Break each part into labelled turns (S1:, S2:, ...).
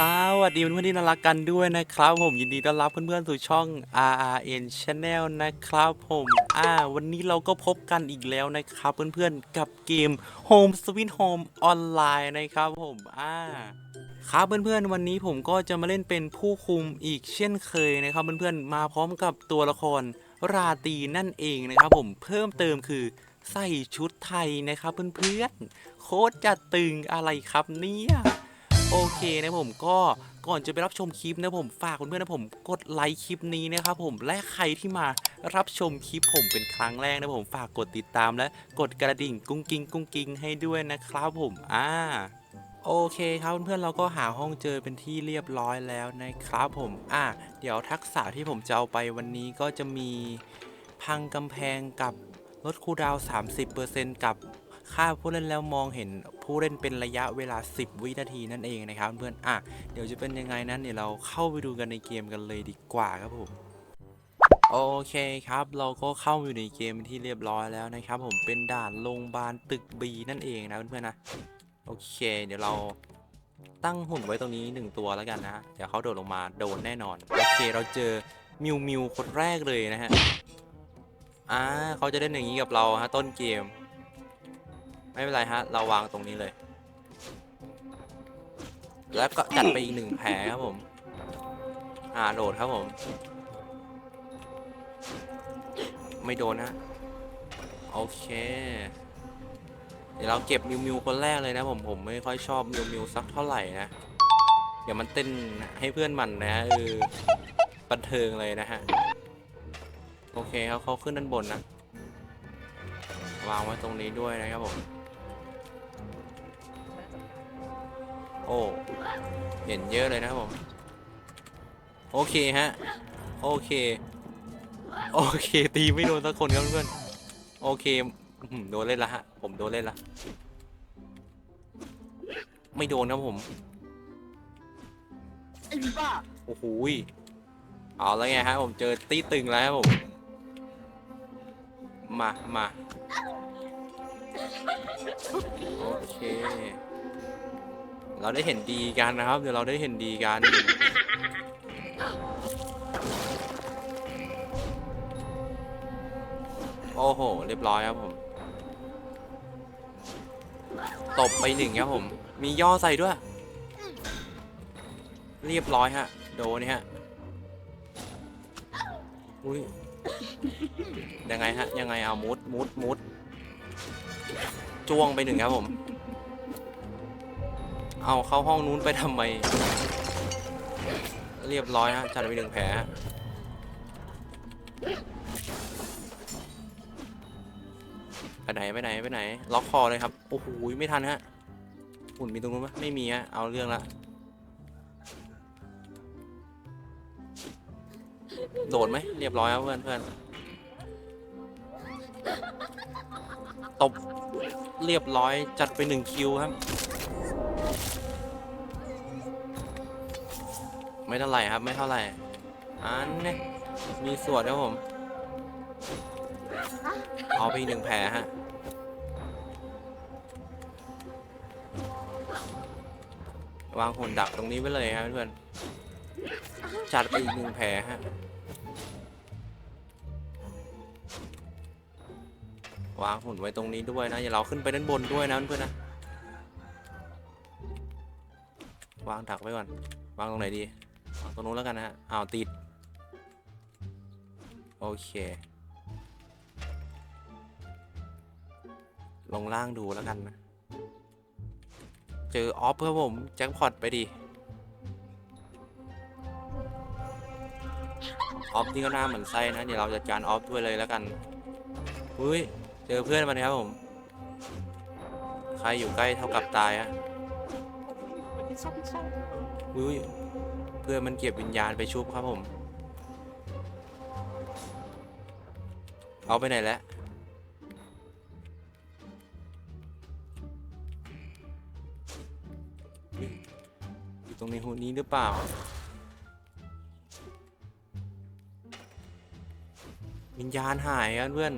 S1: สวัสดีเพื่อนๆที่น่ารักกันด้วยนะครับ ผมยินดีต้อนรับเพื่อนๆสู่ช่อง RRN Channel นะครับผมอ่าวันนี้เราก็พบกันอีกแล้วนะครับ เพื่อนๆกับเกม Home Sweet Home Online นะครับผมอ่าครับเพื่อนๆวันนี้ผมก็จะมาเล่นเป็นผู้คุมอีกเช่นเคยนะครับเพื่อนๆมาพร้อมกับตัวละครราตีนั่นเองนะครับผมเพิ่มเติมคือใส่ชุดไทยนะครับเพื่อนๆโคตรจะตึงอะไรครับเนี่ย โอเคนะผมก็ก่อนจะไปรับชมคลิปนะผมฝากเพื่อนๆนะผมกดไลค์คลิปนี้นะครับผมและใครที่มารับชมคลิปผมเป็นครั้งแรกนะผมฝากกดติดตามและกดกระดิ่งกุ้งกิ้งกุ้งกิ้งให้ด้วยนะครับผมอ่าโอเคครับเพื่อนๆเราก็หาห้องเจอเป็นที่เรียบร้อยแล้วนะครับผมอ่าเดี๋ยวทักษะที่ผมจะเอาไปวันนี้ก็จะมีพังกำแพงกับลดคูดาวน์30%กับ ค่าผู้เล่นแล้วมองเห็นผู้เล่นเป็นระยะเวลา 10 วินาทีนั่นเองนะครับเพื่อนอะเดี๋ยวจะเป็นยังไงนั้นเดี๋ยวเราเข้าไปดูกันในเกมกันเลยดีกว่าครับผมโอเคครับเราก็เข้าอยู่ในเกมที่เรียบร้อยแล้วนะครับ ผมเป็นด่านโรงพยาบาลตึกบีนั่นเองนะเพื่อนๆนะโอเค เดี๋ยวเราตั้งหุ่นไว้ตรงนี้หนึ่งตัวแล้วกันนะเดี๋ยวเขาโดดลงมาโดนแน่นอนโอเคเราเจอมิวมิวคนแรกเลยนะฮะอ่าเขาจะเล่นอย่างนี้กับเราฮะต้นเกม ไม่เป็นไรฮะ เราวางตรงนี้เลย แล้วก็จัดไปอีกหนึ่งแผลครับผม อ่าโดดครับผม ไม่โดนฮะโอเคเดี๋ยวเราเก็บมิวมิวคนแรกเลยนะผมผมไม่ค่อยชอบมิวมิวสักเท่าไหร่นะเดี๋ยวมันเต้นให้เพื่อนมันนะเออบันเทิงเลยนะฮะโอเคครับเขาขึ้นด้านบนนะวางไว้ตรงนี้ด้วยนะครับผม โอ้เห็นเยอะเลยนะครับผม โอเคฮะ โอเค โอเค ตีไม่โดนสักคนครับเพื่อนโอเคโดนเล่นละฮะ ผมโดนเล่นละไม่โดนครับผม
S2: ไอ้บ้า
S1: โอ้โหเอาแล้วไงฮะผมเจอตีตึงแล้วครับผม มามาโอเค เราได้เห็นดีกันนะครับ เดี๋ยวเราได้เห็นดีกัน โอ้โห เรียบร้อยครับผม ตบไปหนึ่งครับผม มีย่อใส่ด้วย เรียบร้อยฮะ โดนนี่ฮะ อุ้ย ยังไงฮะ ยังไงเอามุดมุดมุดจ้วงไปหนึ่งครับผม เอาเข้าห้องนู้นไปทำไม เรียบร้อยฮะจัดไปหนึ่งแผลไปไหนไปไหนไปไหน ล็อกคอเลยครับ โอ้โหไม่ทันฮะหุ่นมีตรงนู้นไหมไม่มีฮะเอาเรื่องละโดดไหมเรียบร้อยครับเพื่อนเพื่อนตบเรียบร้อยจัดไปหนึ่งคิวครับ ไม่เท่าไหร่ครับ ไม่เท่าไหร่ อันเนี่ยมีสวดครับผม เอาไปอีกหนึ่งแผลฮะ วางหุ่นดักตรงนี้ไว้เลยครับเพื่อน จัดไปอีกหนึ่งแผลฮะ วางหุ่นไว้ตรงนี้ด้วยนะ อย่าเราขึ้นไปด้านบนด้วยนะเพื่อนนะ วางดักไว้ก่อน วางตรงไหนดี ตรงนู้นแล้วกันนะฮะอ้าวติด โอเค ลงล่างดูแล้วกันนะ เจอออฟครับผมแจ็คพอตไปดิออฟนี่ก็น่าเหมือนไส้นะ เดี๋ยวเราจัดการออฟด้วยเลยแล้วกันอุ้ย เจอเพื่อนมันครับผม ใครอยู่ใกล้เท่ากับตายฮะอุ้ย เพื่อนมันเก็บวิญญาณไปชุบครับผม เอาไปไหนแล้วอยู่ตรงในหูนี้หรือเปล่า วิญญาณหายครับเพื่อน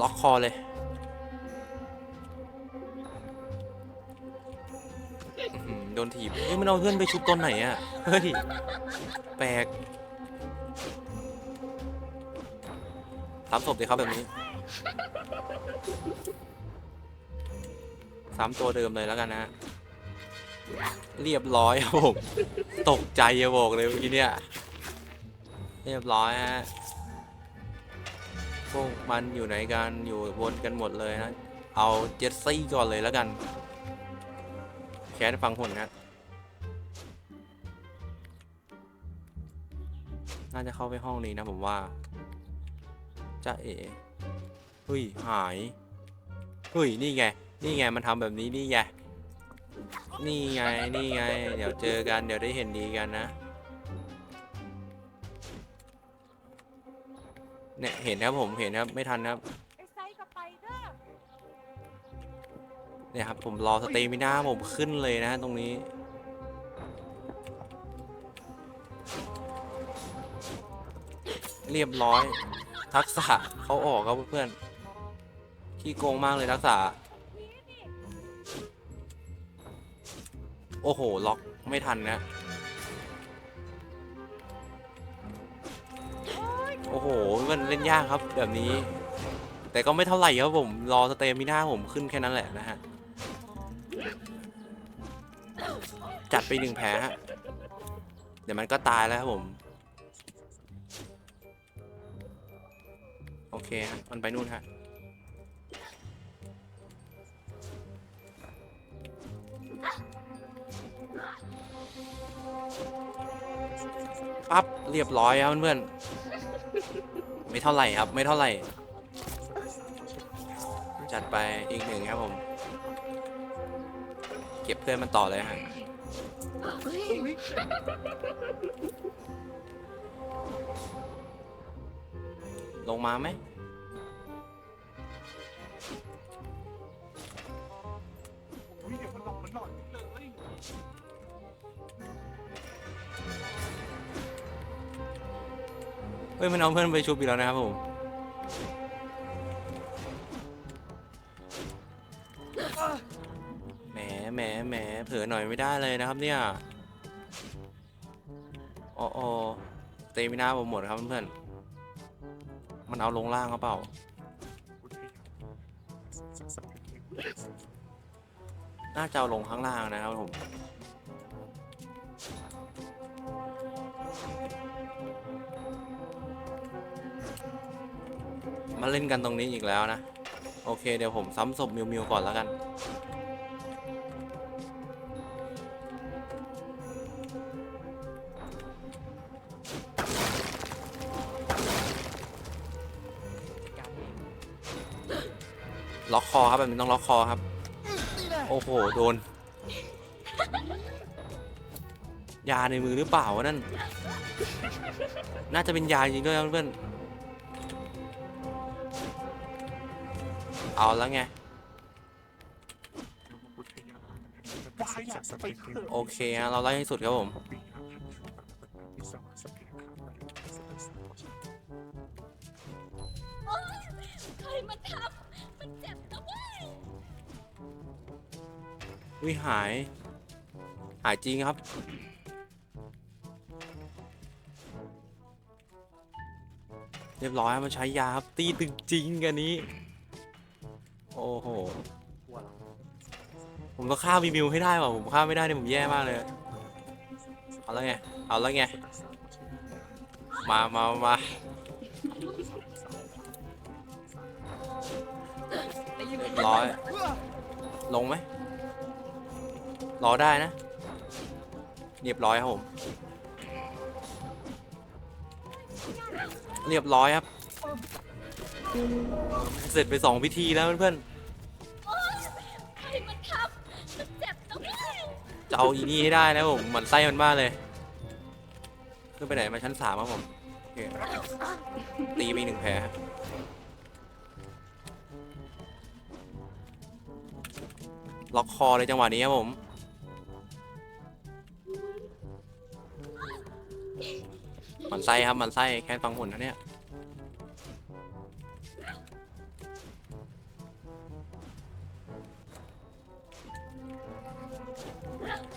S1: ล็อกคอเลย โดนถีบเฮ้ยมันเอาเพื่อนไปชุบตอนไหนอะเฮ้ยแปลกสามศพดีครับแบบนี้สามตัวเดิมเลยแล้วกันนะ เรียบร้อยครับผม ตกใจอะบอกเลยเมื่อกี้เนี่ย เรียบร้อยฮะพวกมันอยู่ไหนกันอยู่วนกันหมดเลยนะ เอาเจ็ตซี่ก่อนเลยแล้วกัน แคสฟังผลนะน่าจะเข้าไปห้องนี้นะผมว่าจะเอ๋เฮ้ย หาย เฮ้ย นี่ไง นี่ไง มันทำแบบนี้ นี่ไง นี่ไง นี่ไง เดี๋ยวเจอกัน เดี๋ยวได้เห็นดีกันนะ เนี่ย เห็นครับผม เห็นครับ ไม่ทันครับ
S2: เนี่
S1: ยครับผมรอสเตมิน่าผมขึ้นเลยนะตรงนี้ เรียบร้อยทักษะเขาออกครับเพื่อนขี้โกงมากเลยทักษะ โอ้โห ล็อกไม่ทันนะ โอ้โห มันเล่นยากครับแบบนี้ แต่ก็ไม่เท่าไหร่ครับผม รอสเตมิน่าผมขึ้นแค่นั้นแหละนะฮะ จัดไปหนึ่งแผลฮะ เดี๋ยวมันก็ตายแล้วครับผม โอเคฮะ มันไปนู่นฮะ ปั๊บ เรียบร้อยครับเพื่อนๆ ไม่เท่าไหร่ครับ ไม่เท่าไหร่ จัดไปอีกหนึ่งครับผม เก็บเพื่อนมันต่อเลยฮะ ลงมาไหม
S2: อุ้ยเดี๋ยวมันลอกมันหลอนเลย
S1: เฮ้ยมันเอาเพื่อนไปชุบอีกแล้วนะครับผม แหมแหมเผลอหน่อยไม่ได้เลยนะครับเนี่ยโอ้โอเตมินาผมหมดครับเพื่อนๆมันเอาลงล่างเขาเปล่าน่าจะเอาลงข้างล่างนะครับผมมาเล่นกันตรงนี้อีกแล้วนะ โอเคเดี๋ยวผมซ้ำศพมิวมิวก่อนแล้วกัน ล็อกคอครับแบบนี้ต้องล็อกคอครับ โอ้โห โดน ยาในมือหรือเปล่าวะนั่น น่าจะเป็นยาจริงด้วยเพื่อนเอาแล้วไง โอเคฮะเราไล่ให้สุดครับผม
S3: ใครมาทำมันเจ็บ วิ
S1: หาย หายจริงครับ เรียบร้อยมันใช้ยาครับ ตีตึงจริงกันนี้ โอ้โห ผมต้องฆ่าบีมิวให้ได้ว่ะผมฆ่าไม่ได้เนี่ยผมแย่มากเลย เอาแล้วไง เอาแล้วไง มามามาเรียบร้อย ลงไหม รอได้นะ เรียบร้อยครับผม เรียบร้อยครับ เสร็จไปสองพิธีแล้วเพื่อน
S3: ใครมาทำมันเจ็บนะเว้ย
S1: ๆจะเอาอีนี่ให้ได้นะผมหมันไส้มันมากเลย ขึ้นไปไหนมาชั้นสามครับผมโอเคตีไปอีกหนึ่งแผลครับล็อกคอเลยจังหวะนี้ครับผม มันไส้ครับมันไส้แค่ฟังผลนะเนี่ย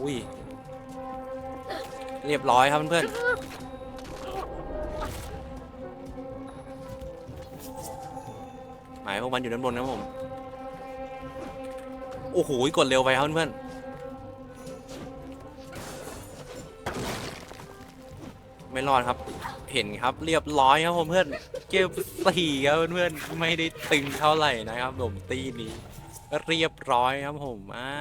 S1: อุ้ย เรียบร้อยครับเพื่อนหมายพวกมันอยู่ด้านบนนะผม โอ้โห กดเร็วไปครับเพื่อน ไม่รอดครับ เห็นครับเรียบร้อยครับผมเพื่อนเก็บสี่ครับเพื่อนไม่ได้ตึงเท่าไหร่นะครับผมตีนี้เรียบร้อยครับผมอ่า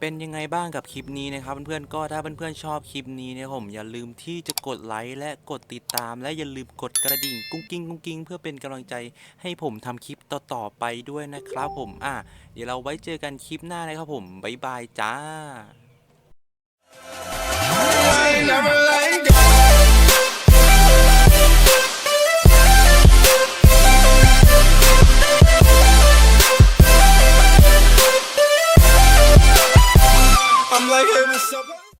S1: เป็นยังไงบ้างกับคลิปนี้นะครับเพื่อนๆก็ถ้าเพื่อนๆชอบคลิปนี้เนี่ยผมอย่าลืมที่จะกดไลค์และกดติดตาม และอย่าลืมกดกระดิ่งกุ้งกิ้งกุ้งกิ้งเพื่อเป็นกำลังใจให้ผมทำคลิปต่อๆไปด้วยนะครับผมอะเดี๋ยวเราไว้เจอกันคลิปหน้านะครับผมบ๊ายบายจ้า
S4: like him.